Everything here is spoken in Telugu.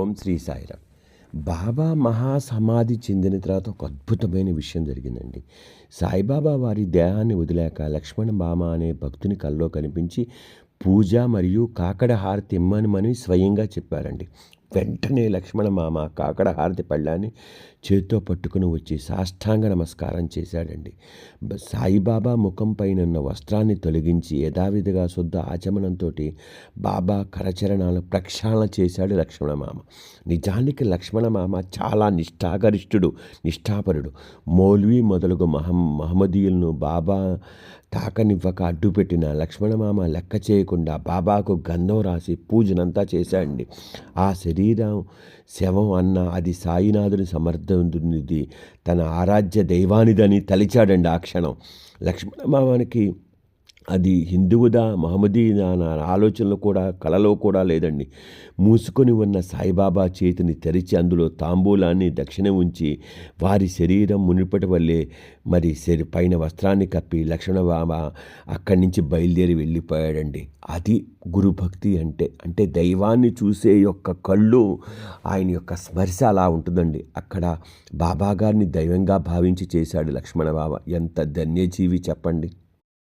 ఓం శ్రీ సాయిరామ్. బాబా మహాసమాధి చెందిన తర్వాత ఒక అద్భుతమైన విషయం జరిగిందండి. సాయిబాబా వారి దేహాన్ని వదిలాక లక్ష్మణ బామ అనే భక్తుని కల్లో కనిపించి పూజ మరియు కాకడ హారతి ఇమ్మనమని స్వయంగా చెప్పారండి. వెంటనే లక్ష్మణ మామ కాకడ హారతి పళ్ళాన్ని చేత్తో పట్టుకుని వచ్చి సాష్టాంగ నమస్కారం చేశాడండి. సాయిబాబా ముఖం పైన వస్త్రాన్ని తొలగించి యథావిధిగా శుద్ధ ఆచమనంతో బాబా కరచరణాలు ప్రక్షాళన చేశాడు లక్ష్మణమామ. నిజానికి లక్ష్మణమామ చాలా నిష్ఠాగరిష్ఠుడు నిష్ఠాపరుడు. మౌల్వీ మొదలగు మహం మహమ్మదీయులను బాబా తాకనివ్వక అడ్డుపెట్టిన లక్ష్మణమామ లెక్క చేయకుండా బాబాకు గంధం రాసి పూజనంతా చేశాడండి. ఆ శరీరం శవం అన్న అది సాయినాథుని సమర్థవంతునిది. తన ఆరాధ్య దైవానిదని తలిచాడండి ఆ క్షణం. లక్ష్మణ మామానికి అది హిందువుదా మహమ్మదీదా నా ఆలోచనలు కూడా కలలో కూడా లేదండి. మూసుకొని ఉన్న సాయిబాబా చేతిని తెరిచి అందులో తాంబూలాన్ని దక్షిణ ఉంచి వారి శరీరం మునిపటి వల్లే మరి శరి పైన వస్త్రాన్ని కప్పి లక్ష్మణబాబా అక్కడి నుంచి బయలుదేరి వెళ్ళిపోయాడండి. అది గురుభక్తి అంటే అంటే దైవాన్ని చూసే యొక్క కళ్ళు ఆయన యొక్క స్పర్శ అలా ఉంటుందండి. అక్కడ బాబాగారిని దైవంగా భావించి చేశాడు లక్ష్మణ బాబా. ఎంత ధన్యజీవి చెప్పండి.